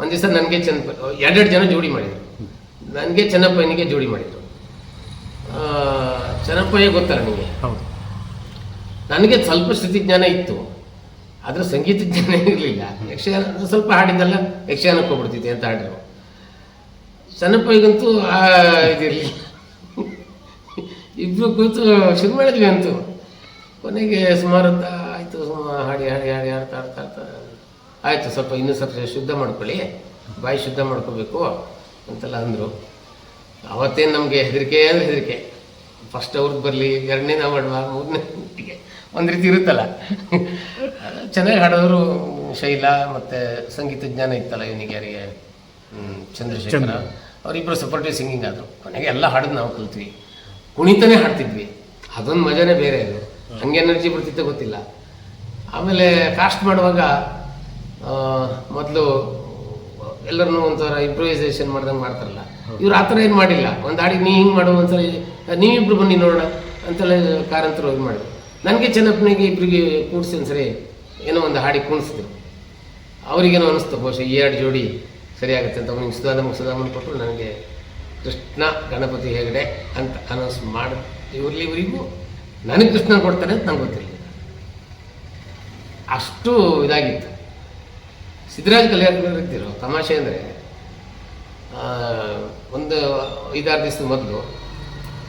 ಒಂದು ದಿವಸ ನನಗೆ ಚೆನ್ನ ಎರಡೆರಡು ಜನ ಜೋಡಿ ಮಾಡಿದರು. ನನಗೆ ಚೆನ್ನಪ್ಪನಿಗೆ ಜೋಡಿ ಮಾಡಿದರು. ಚೆನ್ನಪ್ಪಯ್ಯ ಗೊತ್ತಲ್ಲ ನಿಮಗೆ? ಹೌದು. ನನಗೆ ಸ್ವಲ್ಪ ಶ್ರುತಿ ಜ್ಞಾನ ಇತ್ತು ಆದರೆ ಸಂಗೀತ ಜ್ಞಾನ ಇರಲಿಲ್ಲ. ಯಕ್ಷಗಾನ ಸ್ವಲ್ಪ ಹಾಡಿದ್ದಲ್ಲ ಯಕ್ಷಗಾನಕ್ಕೆ ಹೋಗ್ಬಿಡ್ತಿದ್ದೆ ಅಂತ ಹಾಡಿದ್ರು. ಚೆನ್ನಪ್ಪಯ್ಯಗಂತೂ ಆ ಇದಿರಲಿಲ್ಲ. ಇಬ್ಬರು ಕೂತು ಶುರು ಮಾಡಿದ್ವಿ ಅಂತೂ. ಕೊನೆಗೆ ಸುಮಾರು ಹೊತ್ತ ಆಯಿತು ಸುಮಾರು ಹಾಡಿ ಹಾಡಿ ಹಾಡಿ ಹಾಡ್ತಾ ಹಾಡ್ತಾ ಹಾಡ್ತಾ. ಆಯಿತು ಸ್ವಲ್ಪ ಇನ್ನೂ ಸ್ವಲ್ಪ ಶುದ್ಧ ಮಾಡ್ಕೊಳ್ಳಿ. ಬಾಯಿ ಶುದ್ಧ ಮಾಡ್ಕೋಬೇಕು ಅಂತೆಲ್ಲ ಅಂದರು. ಅವತ್ತೇನು ನಮಗೆ ಹೆದರಿಕೆ ಅಂದರೆ ಹೆದರಿಕೆ. ಫಸ್ಟ್ ಅವ್ರದ್ದು ಬರಲಿ ಎರಡನೇ ನಾವು ಮಾಡುವ ಮೂರನೇ ಹೀಗೆ ಒಂದು ರೀತಿ ಇರುತ್ತಲ್ಲ. ಚೆನ್ನಾಗಿ ಹಾಡೋರು ಶೈಲ ಮತ್ತು ಸಂಗೀತ ಜ್ಞಾನ ಇತ್ತಲ್ಲ ಇವನಿಗೆ ಯಾರಿಗೆ? ಚಂದ್ರಶೇಖರ. ಚಂದ್ರ. ಅವರಿಬ್ಬರು ಸಪೋರ್ಟಿವ್ ಸಿಂಗಿಂಗ್ ಆದರು. ಕೊನೆಗೆ ಎಲ್ಲ ಹಾಡೋದು ನಾವು ಕಲ್ತ್ವಿ. ಕುಣಿತಾನೆ ಹಾಡ್ತಿದ್ವಿ. ಅದೊಂದು ಮಜಾನೇ ಬೇರೆ ಅದು. ಹಂಗೆ ಎನರ್ಜಿ ಬರ್ತಿತ್ತೋ ಗೊತ್ತಿಲ್ಲ. ಆಮೇಲೆ ಕಾಸ್ಟ್ ಮಾಡುವಾಗ ಮೊದಲು ಎಲ್ಲರನ್ನೂ ಒಂಥರ ಇಂಪ್ರೂವೈಸೇಷನ್ ಮಾಡ್ದಂಗೆ ಮಾಡ್ತಾರಲ್ಲ. ಇವ್ರು ಆ ಥರ ಏನು ಮಾಡಿಲ್ಲ. ಒಂದು ಹಾಡಿಗೆ ನೀ ಹಿಂಗೆ ಮಾಡು, ಒಂದ್ಸಲ ನೀವಿಬ್ರು ಬನ್ನಿ ನೋಡೋಣ ಅಂತೆಲ್ಲ ಕಾರಂತರು ಹೋಗಿ ಮಾಡಿದ್ರು. ನನಗೆ ಚೆನ್ನಪ್ಪನಿಗೆ ಇಬ್ಬರಿಗೆ ಕೂಡಿಸಿ ಒಂದ್ಸರಿ ಏನೋ ಒಂದು ಹಾಡಿ ಕುಣಿಸಿದ್ರು ಅವರಿಗೇನೋ ಅನಿಸ್ತು, ಬಹುಶಃ ಈ ಎರಡು ಜೋಡಿ ಸರಿಯಾಗುತ್ತೆ ಅಂತ. ಅವ್ನಿಗೆ ಸುಧಾಮ ಸುಧಾಮನ್ ಕೊಟ್ಟರು ನನಗೆ ಕೃಷ್ಣ, ಗಣಪತಿ ಹೆಗಡೆ ಅಂತ ಅನೌನ್ಸ್ ಮಾಡಿ. ಇವರಿಗೂ ನನಗೆ ಕೃಷ್ಣ ಕೊಡ್ತಾರೆ ಅಂತ ನಂಗೆ ಗೊತ್ತಿರಲಿಲ್ಲ. ಅಷ್ಟು ಇದಾಗಿತ್ತು. ಸಿದ್ಧರಾಜ್ ಕಲ್ಯಾಣ ಇದ್ದಿರೋ ತಮಾಷೆ ಅಂದರೆ ಒಂದು ಐದಾರು ದಿವಸದ ಮೊದಲು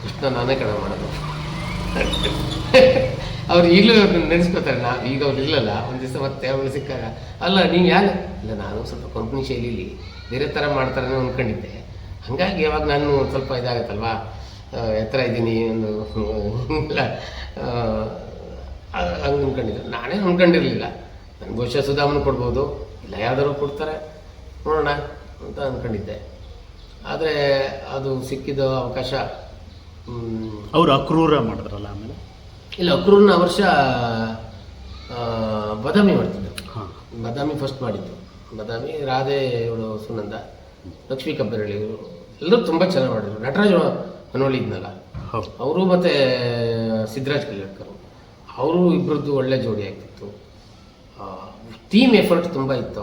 ಕೃಷ್ಣ ನಾನೇ ಕಣ ಮಾಡೋದು. ಅವ್ರು ಈಗಲೂ ನೆನೆಸ್ಕೋತಾರೆ, ನಾವು ಈಗ ಅವ್ರು ಇಲ್ಲಲ್ಲ, ಒಂದು ದಿವಸ ಮತ್ತೆ ಅವ್ರು ಸಿಕ್ಕಾಗ, ಅಲ್ಲ ನೀವು ಯಾರು? ಇಲ್ಲ, ನಾನು ಸ್ವಲ್ಪ ಕಂಪ್ನಿ ಶೈಲಿಲಿ ಬೇರೆ ಥರ ಮಾಡ್ತಾರೆ ಅಂದ್ಕೊಂಡಿದ್ದೆ ಹಾಗಾಗಿ ಯಾವಾಗ ನಾನು ಸ್ವಲ್ಪ ಇದಾಗತ್ತಲ್ವಾ? ಎತ್ತರ ಇದ್ದೀನಿ, ಒಂದು ಹಂಗೆ ಅಂದ್ಕೊಂಡಿಲ್ಲ ನಾನೇ ಅಂದ್ಕೊಂಡಿರಲಿಲ್ಲ ನಾನು ಬಹುಶಃ ಸುಧಾಮನ ಕೊಡ್ಬೋದು, ಇಲ್ಲ ಯಾವ್ದಾದ್ರು ಕೊಡ್ತಾರೆ. ನೋಡೋಣ. ಅಂತ ಅಂದ್ಕೊಂಡಿದ್ದೆ ಆದರೆ ಅದು ಸಿಕ್ಕಿದ ಅವಕಾಶ ಅವರು ಅಕ್ರೂರ ಮಾಡಿದ್ರಲ್ಲ ಆಮೇಲೆ? ಇಲ್ಲ ಅಕ್ರೂರ್ನ ವರ್ಷ ಬದಾಮಿ ಮಾಡ್ತಿದ್ದೆ ಬದಾಮಿ ಫಸ್ಟ್ ಮಾಡಿದ್ದು. ಬದಾಮಿ ರಾಧೆ ಇವಳು ಸುನಂದ ಲಕ್ಷ್ಮೀ ಕಬ್ಬರಳ್ಳಿ ಇವರು ಎಲ್ಲರೂ ತುಂಬ ಚೆನ್ನಾಗಿ ಮಾಡಿದ್ರು. ನಟರಾಜ ಮನೋಳಿ ಇದ್ನಲ್ಲ ಅವರು ಮತ್ತು ಸಿದ್ಧರಾಜ್ ಕಲ್ಯಾಣ್ಕರ್. ಅವರು ಇಬ್ಬರದ್ದು ಒಳ್ಳೆ ಜೋಡಿ ಆಗ್ತಿತ್ತು. ಟೀಮ್ ಎಫರ್ಟ್ ತುಂಬ ಇತ್ತು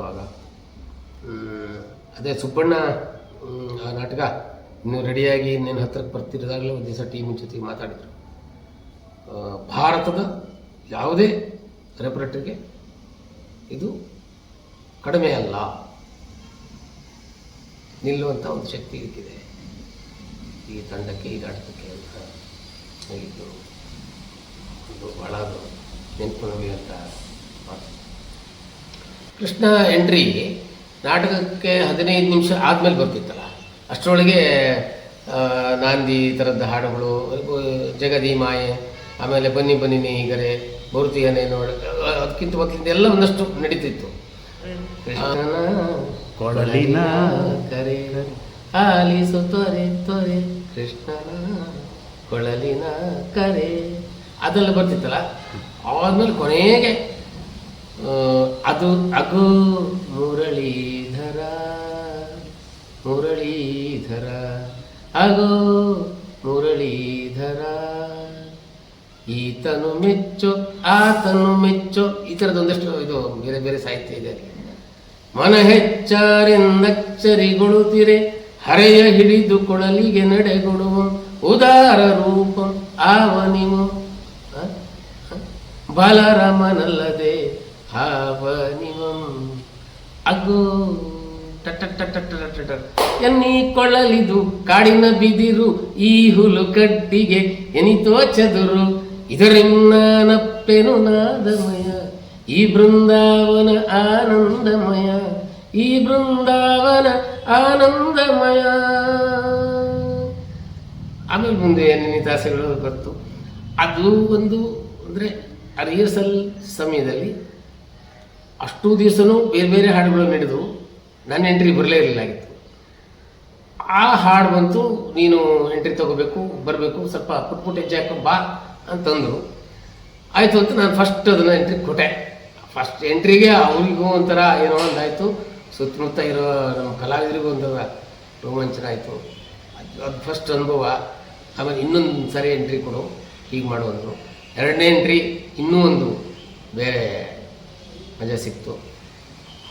ಹ್ಮ್, ಅದೇ ಸುಬ್ಬಣ್ಣ ನಾಟಕ ನೀವು ರೆಡಿಯಾಗಿ ಇನ್ನೇನು ಹತ್ರಕ್ಕೆ ಬರ್ತಿರೋದಾಗಲೇ ಒಂದು ದಿವಸ ಟೀಮ್ ಜೊತೆಗೆ ಮಾತಾಡಿದರು. ಭಾರತದ ಯಾವುದೇ ರೆಪರೇಟರ್ಗೆ ಇದು ಕಡಿಮೆ ಅಲ್ಲ. ನಿಲ್ಲುವಂಥ ಒಂದು ಶಕ್ತಿ ಇದಕ್ಕಿದೆ. ಈ ತಂಡಕ್ಕೆ, ಈ ನಾಟಕಕ್ಕೆ ಅಂತ ಹೇಳಿದ್ದು ಒಂದು ಭಾಳ ನೆನಪು ಅಂತ ಮಾತು. ಕೃಷ್ಣ ಎಂಟ್ರಿ ನಾಟಕಕ್ಕೆ ಹದಿನೈದು ನಿಮಿಷ ಆದಮೇಲೆ ಬರ್ತಿತ್ತಲ್ಲ. ಅಷ್ಟರೊಳಗೆ ನಾಂದಿ ಈ ಥರದ ಹಾಡುಗಳು ಜಗದಿ ಮಾಯೆ ಆಮೇಲೆ ಬನ್ನಿ ಬನ್ನಿ ನೀಗರೆ ಬಹುತಿಯನೇ ನೋಡ ಅದಕ್ಕಿಂತ ಮೊದಲಿಂದ ಎಲ್ಲ ಒಂದಷ್ಟು ನಡೀತಿತ್ತು. ಕೃಷ್ಣನ ಕೊಳಲಿನ ಕರೆ ಆಲಿಸು ತೊರೆ ತೊರೆ ಕೃಷ್ಣನ ಕೊಳಲಿನ ಕರೆ. ಅದೆಲ್ಲ ಬರ್ತಿತ್ತಲ್ಲ. ಆದ್ಮೇಲೆ ಕೊನೆಗೆ ಅದು ಅಗು ಮುರಳೀಧರ ಮುರಳೀಧರ ಅಗೋ ಮುರಳೀಧರ ಈತನು ಮೆಚ್ಚು, ಆತನು ಮೆಚ್ಚು, ಈ ಥರದೊಂದಷ್ಟು ಇದು ಬೇರೆ ಬೇರೆ ಸಾಹಿತ್ಯ ಇದೆ ಮನ ಹೆಚ್ಚಾರೆಂದಚ್ಚರಿಗೊಳುತ್ತಿರೆ ಹರೆಯ ಹಿಡಿದು ಕೊಳಲಿಗೆ ನಡೆಗೊಡುವ ಉದಾರ ರೂಪ ಆವನಿವು? ಬಲರಾಮನಲ್ಲದೆ ಹಾವನಿವಂ ಅಗೋ ಟಟ ಎನ್ನಿ ಕೊಳ್ಳಲಿದು, ಕಾಡಿನ ಬಿದಿರು, ಈ ಹುಲು ಕಡ್ಡಿಗೆ ಎನಿತೋ ಚದುರು ಇದರಿನ್ನಪ್ಪೆನು ನಾದಮಯ. ಈ ಬೃಂದಾವನ ಆನಂದಮಯ. ಈ ಬೃಂದಾವನ ಆನಂದಮಯ. ಆಮೇಲೆ ಮುಂದೆ ನಿತಾಸೆಗಳು ಬರ್ತು ಅದು ಒಂದು, ಅಂದರೆ ಆ ರಿಹರ್ಸಲ್ ಸಮಯದಲ್ಲಿ ಅಷ್ಟು ದಿವಸನೂ ಬೇರೆ ಬೇರೆ ಹಾಡುಗಳು ನಡೆದು ನನ್ನ ಎಂಟ್ರಿ ಬರಲೇ ಇರಲಿಲ್ಲ ಆಗಿತ್ತು. ಆ ಹಾಡು ಬಂತು, ನೀನು ಎಂಟ್ರಿ ತಗೋಬೇಕು, ಬರಬೇಕು, ಸ್ವಲ್ಪ ಪುಟ್ ಪುಟ್ ಹೆಜ್ಜೆ ಹಾಕೋ, ಬಾ ಅಂತಂದರು. ಆಯಿತು ಅಂತ ನಾನು ಫಸ್ಟ್ ಅದನ್ನು ಎಂಟ್ರಿ ಕೊಟ್ಟೆ. ಫಸ್ಟ್ ಎಂಟ್ರಿಗೆ ಅವರಿಗೂ ಒಂಥರ ಏನೋ ಒಂದಾಯಿತು. ಸುತ್ತಮುತ್ತ ಇರೋ ನಮ್ಮ ಕಲಾವಿದರಿಗೂ ಒಂಥರ ರೋಮಾಂಚನ ಆಯಿತು ಅದು ಅದು ಫಸ್ಟ್ ಅನುಭವ. ಆಮೇಲೆ ಇನ್ನೊಂದು ಸರಿ ಎಂಟ್ರಿ ಕೊಡು, ಹೀಗೆ ಮಾಡು ಅಂದರು. ಎರಡನೇ ಎಂಟ್ರಿ ಇನ್ನೂ ಒಂದು ಬೇರೆ ಮಜಾ ಸಿಕ್ತು.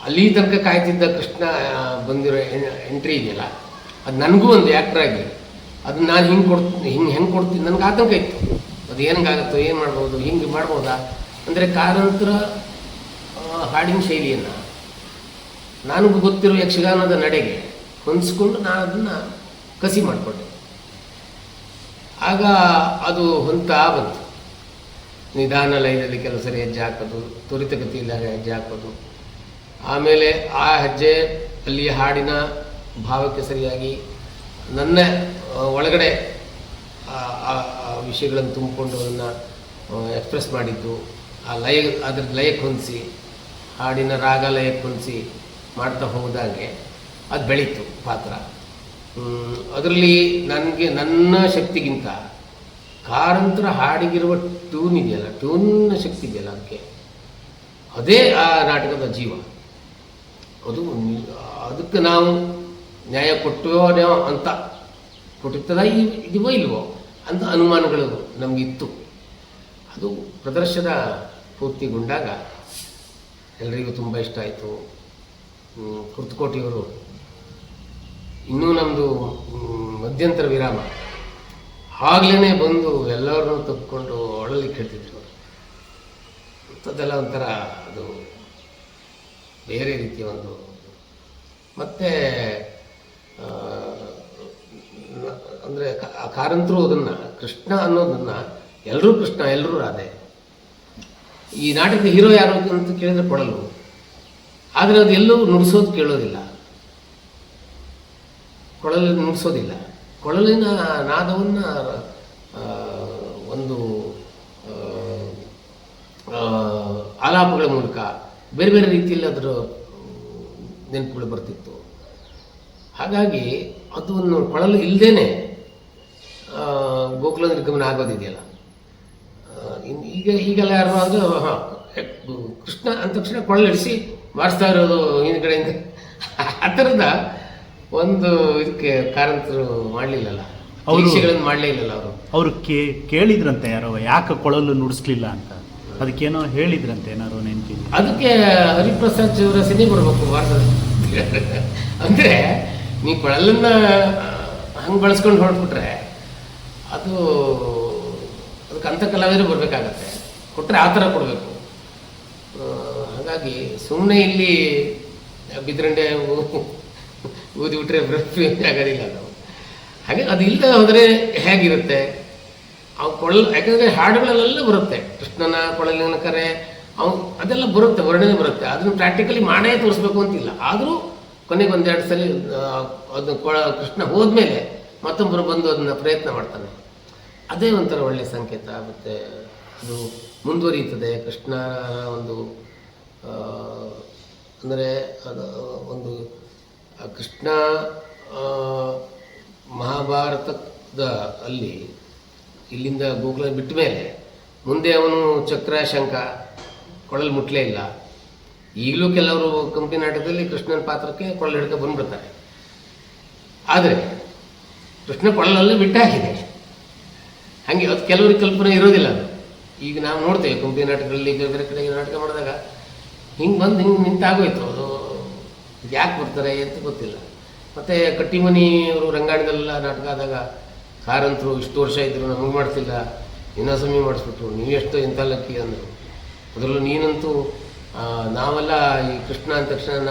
ಅಲ್ಲಿ ತನಕ ಕಾಯ್ತಿದ್ದ ಕೃಷ್ಣ ಬಂದಿರೋ ಎಂಟ್ರಿ ಇದೆಯಲ್ಲ, ಅದು ನನಗೂ ಒಂದು ಆ್ಯಕ್ಟರ್ ಆಗಿ, ಅದು ನಾನು ಹಿಂಗೆ ಕೊಡ್, ಹಿಂಗೆ ಹೆಂಗೆ ಕೊಡ್ತೀನಿ, ನನಗೆ ಆತಂಕ ಇತ್ತು. ಅದು ಏನಂಗಾಗುತ್ತೋ ಏನು ಮಾಡ್ಬೋದು, ಹಿಂಗೆ ಮಾಡ್ಬೋದಾ? ಅಂದರೆ ಕಾರಂತರ ಹಾಡಿನ ಶೈಲಿಯನ್ನು, ನನಗೂ ಗೊತ್ತಿರೋ ಯಕ್ಷಗಾನದ ನಡೆಗೆ ಹೊಂದಿಸ್ಕೊಂಡು ನಾನು ಅದನ್ನು ಕಸಿ ಮಾಡಿಕೊಂಡೆ. ಆಗ ಅದು ಹೊಂತಾ ಬಂತು. ನಿಧಾನ ಲೈನಲ್ಲಿ ಕೆಲವು ಸರಿ ಹೆಜ್ಜೆ ಹಾಕೋದು ತ್ವರಿತಗತಿಯಲ್ಲಿ ಹೆಜ್ಜೆ ಹಾಕೋದು. ಆಮೇಲೆ ಆ ಹೆಜ್ಜೆ ಅಲ್ಲಿ ಹಾಡಿನ ಭಾವಕ್ಕೆ ಸರಿಯಾಗಿ ನನ್ನ ಒಳಗಡೆ, ಆ ವಿಷಯಗಳನ್ನು ತುಂಬಿಕೊಂಡು ಅದನ್ನು ಎಕ್ಸ್ಪ್ರೆಸ್ ಮಾಡಿದ್ದು, ಆ ಲಯ, ಅದ್ರ ಲಯಕ್ಕೆ ಹೊಂದಿಸಿ, ಹಾಡಿನ ರಾಗ ಲಯಕ್ಕೆ ಹೊಂದಿಸಿ ಮಾಡ್ತಾ ಹೋದಾಗೆ ಅದು ಬೆಳೀತು ಪಾತ್ರ. ಅದರಲ್ಲಿ ನನಗೆ, ನನ್ನ ಶಕ್ತಿಗಿಂತ ಕಾರಂತರ ಹಾಡಿಗಿರುವ ಟ್ಯೂನ್ ಇದೆಯಲ್ಲ, ಟ್ಯೂನ್ನ ಶಕ್ತಿ ಇದೆಯಲ್ಲ ಅದಕ್ಕೆ. ಅದೇ ಆ ನಾಟಕದ ಜೀವ. ಅದು ಅದಕ್ಕೆ ನಾವು ನ್ಯಾಯ ಕೊಟ್ಟೋ ಅಂತ ಕೊಟ್ಟಿರ್ತದ ಇದೆಯೋ ಇಲ್ವೋ ಅಂತ ಅನುಮಾನಗಳು ನಮಗಿತ್ತು. ಅದು ಪ್ರದರ್ಶನ ಪೂರ್ತಿಗೊಂಡಾಗ ಎಲ್ಲರಿಗೂ ತುಂಬ ಇಷ್ಟ ಆಯಿತು. ಕುರ್ತಕೋಟಿಯವರು ಇನ್ನೂ ನಮ್ಮದು ಮಧ್ಯಂತರ ವಿರಾಮ. ಆಗ್ಲೇ ಬಂದು ಎಲ್ಲರನ್ನೂ ತಪ್ಪಿಕೊಂಡು ಒಳಲಿಕ್ಕೆ ಹೇಳ್ತಿದ್ರು ಅವರು ಅಂಥದ್ದೆಲ್ಲ ಒಂಥರ ಅದು ಬೇರೆ ರೀತಿಯ ಒಂದು ಮತ್ತು ಅಂದರೆ ಕಾರಂತರು ಅದನ್ನು, ಕೃಷ್ಣ ಅನ್ನೋದನ್ನು ಎಲ್ಲರೂ ಕೃಷ್ಣ ಎಲ್ಲರೂ ರಾಧೆ. ಈ ನಾಟಕದ ಹೀರೋ ಯಾರು ಅಂತ ಕೇಳಿದ್ರೆ ಕೊಡಲು ಆದರೆ ಅದು ಎಲ್ಲೂ ನುಡಿಸೋದು ಕೇಳೋದಿಲ್ಲ. ಕೊಡಲು ನುಡಿಸೋದಿಲ್ಲ. ಕೊಳಲಿನ ನಾದವನ್ನು ಒಂದು ಆಲಾಪಗಳ ಮೂಲಕ ಬೇರೆ ಬೇರೆ ರೀತಿಯಲ್ಲಿ ಅದರ ನೆನಪುಗಳು ಬರ್ತಿತ್ತು. ಹಾಗಾಗಿ ಅದು ಒಂದು ಕೊಳಲು ಇಲ್ಲದೇ ಗೋಕುಲ ನಿರ್ಗಮನ ಆಗೋದಿದೆಯಲ್ಲ ಈಗ ಈಗೆಲ್ಲ ಯಾರು ಅಂದರೆ ಹಾಂ ಕೃಷ್ಣ ಅಂದ ತಕ್ಷಣ ಕೊಳ್ಳಿಡಿಸಿ ಮಾಡಿಸ್ತಾ ಇರೋದು ಹಿಂದ್ಗಡೆಯಿಂದ. ಆ ಥರದ ಒಂದು ಇದಕ್ಕೆ ಕಾರಂತರು ಮಾಡಲಿಲ್ಲಲ್ಲ. ಅವ್ರು- ಮಾಡಲೇ ಇಲ್ಲಲ್ಲ ಅವರು. ಅವರು ಕೇ ಕೇಳಿದ್ರಂತೆ ಯಾರೋ ಯಾಕೆ ಕೊಳಲು ನುಡಿಸ್ಲಿಲ್ಲ ಅಂತ. ಅದಕ್ಕೇನೋ ಹೇಳಿದ್ರಂತೆ ಏನಾರು ನೆನಪಿ ಅದಕ್ಕೆ ಹರಿಪ್ರಸಾದ್ ಚೌರಸಿನೇ ಬರಬೇಕು ಭಾರತದ ಅಂದರೆ ನೀ ಕೊಳಲನ್ನ ಹಂಗೆ ಬಳಸ್ಕೊಂಡು ಹೊರಟ್ಬಿಟ್ರೆ ಅದು ಅದಕ್ಕೆ ಅಂಥ ಕಲಾವಿದರು ಬರಬೇಕಾಗತ್ತೆ. ಕೊಟ್ಟರೆ ಆ ಥರ ಕೊಡಬೇಕು. ಹಾಗಾಗಿ ಸುಮ್ಮನೆ ಇಲ್ಲಿ ಬಿದ್ರಂಡೆ ಊದಿ ಬಿಟ್ರೆ ಆಗೋದಿಲ್ಲ ಅದು. ಹಾಗೆ ಅದು ಇಲ್ಲದೆ ಹೋದರೆ ಹೇಗಿರುತ್ತೆ? ಅವು ಕೊಳಲು ಯಾಕಂದರೆ ಹಾಡುಗಳಲ್ಲೆಲ್ಲ ಬರುತ್ತೆ. ಕೃಷ್ಣನ ಕೊಳಲಿನ ಕರೆ, ಅವು ಅದೆಲ್ಲ ಬರುತ್ತೆ ವರ್ಣನೆ ಬರುತ್ತೆ. ಅದನ್ನು ಪ್ರಾಕ್ಟಿಕಲಿ ಮಾಡೇ ತೋರಿಸ್ಬೇಕು ಅಂತಿಲ್ಲ. ಆದರೂ ಕೊನೆಗೆ ಒಂದೆರಡು ಸಲ ಅದನ್ನ ಕೊಳ ಕೃಷ್ಣ ಹೋದ್ಮೇಲೆ ಮತ್ತೊಬ್ಬರು ಬಂದು ಅದನ್ನು ಪ್ರಯತ್ನ ಮಾಡ್ತಾನೆ. ಅದೇ ಒಂಥರ ಒಳ್ಳೆಯ ಸಂಕೇತ ಮತ್ತು ಅದು ಮುಂದುವರಿಯುತ್ತದೆ. ಕೃಷ್ಣ ಒಂದು ಅಂದರೆ ಅದು ಒಂದು ಕೃಷ್ಣ ಮಹಾಭಾರತದ ಅಲ್ಲಿ ಇಲ್ಲಿಂದ ಗೋಕುಲ ಬಿಟ್ಟ ಮೇಲೆ ಮುಂದೆ ಅವನು ಚಕ್ರ ಶಂಕ ಕೊಳಲು ಮುಟ್ಲೇ ಇಲ್ಲ. ಈಗಲೂ ಕೆಲವರು ಕಂಪನಿ ನಾಟಕದಲ್ಲಿ ಕೃಷ್ಣನ ಪಾತ್ರಕ್ಕೆ ಕೊಳಲು ಹಿಡ್ಕೊ ಬಂದ್ಬಿಡ್ತಾರೆ. ಆದರೆ ಕೃಷ್ಣ ಕೊಳಲಲ್ಲಿ ಬಿಟ್ಟಾಗಿದೆ. ಹಾಗೆ ಅದು ಕೆಲವರಿಗೆ ಕಲ್ಪನೆ ಇರೋದಿಲ್ಲ ಅದು. ಈಗ ನಾವು ನೋಡ್ತೇವೆ ಕಂಪನಿ ನಾಟಕದಲ್ಲಿ ಬೇರೆ ಬೇರೆ ಕಡೆ ನಾಟಕ ಮಾಡಿದಾಗ ಹಿಂಗೆ ಬಂದು ಹಿಂಗೆ ನಿಂತಾಗೋಯ್ತು ಅದು. ಯಾಕೆ ಬರ್ತಾರೆ ಅಂತ ಗೊತ್ತಿಲ್ಲ. ಮತ್ತು ಕಟ್ಟಿಮನಿ ಅವರು ರಂಗಾಯಣದಲ್ಲೆಲ್ಲ ನಾಟಕ ಆದಾಗ ಸಾರಂತರು ಇಷ್ಟು ವರ್ಷ ಇದ್ದರು ನಮಗೆ ಮಾಡ್ತಿಲ್ಲ ಇನ್ನೊಸಮಿ ಮಾಡಿಸ್ಬಿಟ್ರು ನೀವೆಷ್ಟು ಎಂಥ ಲಕ್ಕಿ ಅಂದರು. ಅದರಲ್ಲೂ ನೀನಂತೂ ನಾವೆಲ್ಲ ಈ ಕೃಷ್ಣ ಅಂದ ತಕ್ಷಣ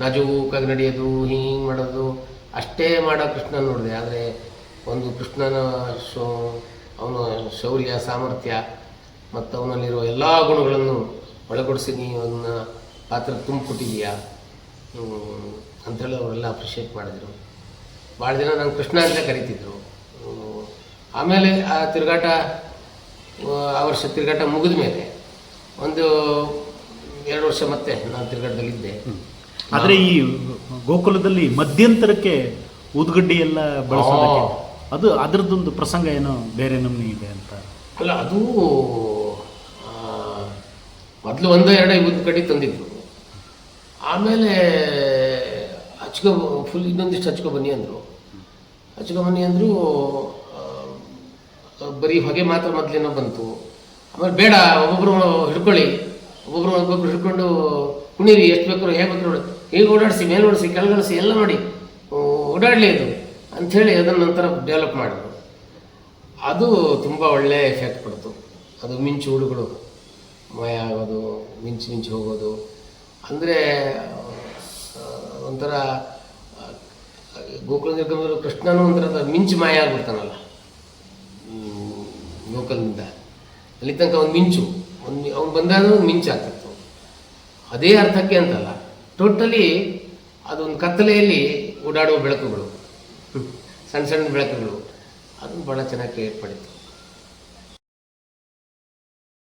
ನಾಜು ಕಾಗಿ ನಡೆಯೋದು ಹಿಂಗೆ ಮಾಡೋದು, ಅಷ್ಟೇ ಮಾಡೋ ಕೃಷ್ಣ ನೋಡಿದೆ. ಆದರೆ ಒಂದು ಕೃಷ್ಣನ ಶೋ, ಅವನ ಶೌರ್ಯ, ಸಾಮರ್ಥ್ಯ ಮತ್ತು ಅವನಲ್ಲಿರುವ ಎಲ್ಲ ಗುಣಗಳನ್ನು ಒಳಗೊಡಿಸಿ ನೀವು ಅದನ್ನ ಪಾತ್ರ ತುಂಬಿಕೊಟ್ಟಿದೀಯಾ ಅಂಥೇಳಿ ಅವರೆಲ್ಲ ಅಪ್ರಿಷಿಯೇಟ್ ಮಾಡಿದರು. ಭಾಳ ಜನ ನಾನು ಕೃಷ್ಣ ಅಂತ ಕರಿತಿದ್ರು. ಆಮೇಲೆ ಆ ತಿರುಗಾಟ ಆ ವರ್ಷ ತಿರುಗಾಟ ಮುಗಿದ ಮೇಲೆ ಒಂದು ಎರಡು ವರ್ಷ ಮತ್ತೆ ನಾನು ತಿರುಗಾಟದಲ್ಲಿದ್ದೆ. ಆದರೆ ಈ ಗೋಕುಲದಲ್ಲಿ ಮಧ್ಯಂತರಕ್ಕೆ ಉದ್ಗಡ್ಡಿ ಎಲ್ಲ ಬಳಸೋದಕ್ಕೆ ಅದು ಅದರದ್ದೊಂದು ಪ್ರಸಂಗ ಏನೋ ಬೇರೆ ನಮ್ನಿ ಇದೆ ಅಂತ. ಅಲ್ಲ ಅದು ಮೊದಲು ಒಂದು ಎರಡು ಉದ್ಗಡ್ಡಿ ತಂದಿದ್ರು. ಆಮೇಲೆ ಹಚ್ಕೊ ಫುಲ್ ಇನ್ನೊಂದಿಷ್ಟು ಹಚ್ಕೊ ಬನ್ನಿ ಅಂದರು. ಹಚ್ಕೊ ಬನ್ನಿ ಅಂದರು ಬರೀ ಹೊಗೆ ಮಾತ್ರ ಮೊದಲೇನೋ ಬಂತು. ಆಮೇಲೆ ಬೇಡ ಒಬ್ಬೊಬ್ಬರು ಹಿಡ್ಕೊಳ್ಳಿ. ಒಬ್ಬೊಬ್ರು ಒಬ್ಬೊಬ್ರು ಹಿಡ್ಕೊಂಡು ಕುಣೀರಿ, ಎಷ್ಟು ಬೇಕಾದ್ರು ಹೇಗೆ ಬೇಕಾದ್ರು ನೋಡಿ. ಈಗ ಓಡಾಡಿಸಿ, ಮೇಲೆ ಓಡಿಸಿ ಕೆಳಗಡಿಸಿ ಎಲ್ಲ ನೋಡಿ. ಓಡಾಡಲಿ ಅದು ಅಂಥೇಳಿ ಅದನ್ನ ನಂತರ ಡೆವಲಪ್ ಮಾಡಿದ್ರು. ಅದು ತುಂಬ ಒಳ್ಳೆಯ ಎಫೆಕ್ಟ್ ಕೊಡ್ತು. ಅದು ಮಿಂಚು ಹುಡುಗಳು ಮಯ ಆಗೋದು, ಮಿಂಚು ಮಿಂಚು ಹೋಗೋದು. ಅಂದರೆ ಒಂಥರ ಗೋಕುಲ ನಿರ್ಗಮದಲ್ಲಿ ಕೃಷ್ಣನೂ ಒಂಥರ ಮಿಂಚು ಮಾಯ ಆಗ್ಬಿಡ್ತಾನಲ್ಲ. ಗೋಕುಲದಿಂದ. ಅಲ್ಲಿ ತನಕ ಒಂದು ಮಿಂಚು. ಒಂದು ಅವ್ನು ಬಂದಾಗ ಮಿಂಚು ಆಗ್ತಿತ್ತು. ಅದೇ ಅರ್ಥಕ್ಕೆ ಅಂತಲ್ಲ, ಟೋಟಲಿ ಅದೊಂದು ಕತ್ತಲೆಯಲ್ಲಿ ಓಡಾಡುವ ಬೆಳಕುಗಳು. ಸಣ್ಣ ಸಣ್ಣ ಬೆಳಕುಗಳು. ಅದನ್ನು ಭಾಳ ಚೆನ್ನಾಗಿ ಕ್ರಿಯೇಟ್